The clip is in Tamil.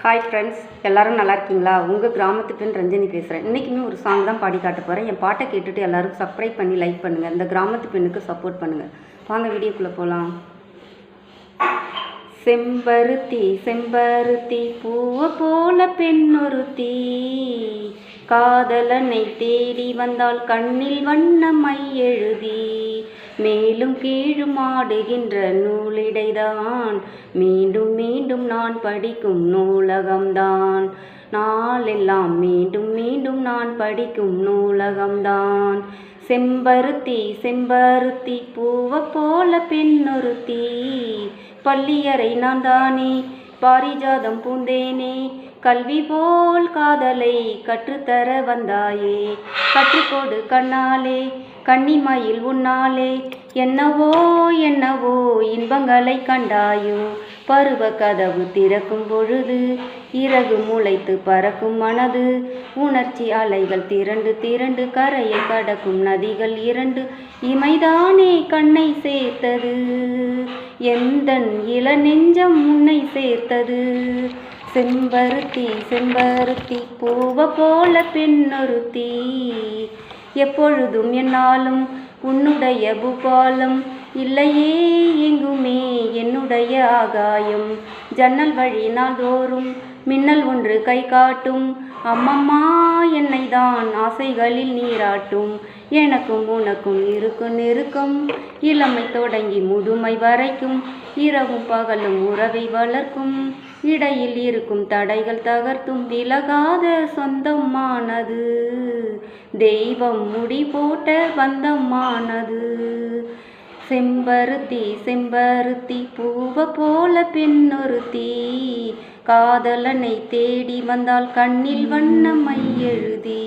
ஹாய் ஃப்ரெண்ட்ஸ் எல்லோரும் நல்லா இருக்கீங்களா? உங்கள் கிராமத்து பெண் ரஞ்சனி பேசுகிறேன் இன்றைக்குமே ஒரு சாங் தான் பாடி காட்ட போகிறேன் என் பாட்டை கேட்டுட்டு எல்லோரும் சப்ஸ்கிரைப் பண்ணி லைக் பண்ணுங்கள் இந்த கிராமத்து பெண்ணுக்கு சப்போர்ட் பண்ணுங்கள் வாங்க வீடியோக்குள்ளே போகலாம் செம்பருத்தி செம்பருத்தி பூவை போல பெண்ணொருத்தி காதலனை தேடி வந்தால் கண்ணில் வண்ணமை எழு மேலும் கீழும் ஆடுகின்ற நூலிடைதான். மீண்டும் மீண்டும் நான் படிக்கும் நூலகம்தான். நாளெல்லாம் மீண்டும் மீண்டும் நான் படிக்கும் நூலகம்தான். செம்பருத்தி செம்பருத்தி பூவை போல பெண்ணொருத்தி. பள்ளியறை நான் தானே பாரிஜாதம் பூந்தேனே கல்வி போல் காதலை கற்றுத்தர வந்தாயே. கற்றுக்கோடு கண்ணாலே கண்ணிமயில் உன்னாலே. என்னவோ என்னவோ இன்பங்களை கண்டாயோ. பருவ கதவு திறக்கும் பொழுது இறகு முளைத்து பறக்கும் மனது. உணர்ச்சி அலைகள் திரண்டு திரண்டு கரையை கடக்கும் நதிகள் இரண்டு. இமைதானே கண்ணை சேர்த்தது. எந்தன் இள நெஞ்சம் உன்னை சேர்த்தது? செம்பருத்தி செம்பருத்தி பூவ போல பெண்ணொருத்தி. எப்பொழுதும் என்னாலும் உன்னுடைய பூபாலம் இல்லையே எங்குமே என்னுடைய ஆகாயம். ஜன்னல் வழி நாள்தோறும் மின்னல் ஒன்று கை காட்டும். அம்மம்மா தான் ஆசைகளில் நீராட்டும். எனக்கும் உனக்கும் இருக்கும் நெருக்கம். இளமை தொடங்கி முதுமை வரைக்கும். இரவும் பகலும் உறவை வளர்க்கும். இடையில் இருக்கும் தடைகள் தகர்த்தும் விலகாத சொந்தமானது. தெய்வம் முடி போட்ட பந்தமானது செம்பருத்தி செம்பருத்தி பூவை போல பெண்ணொருத்தி காதலனை தேடி வந்தால் கண்ணில் வண்ணம் எழுதி.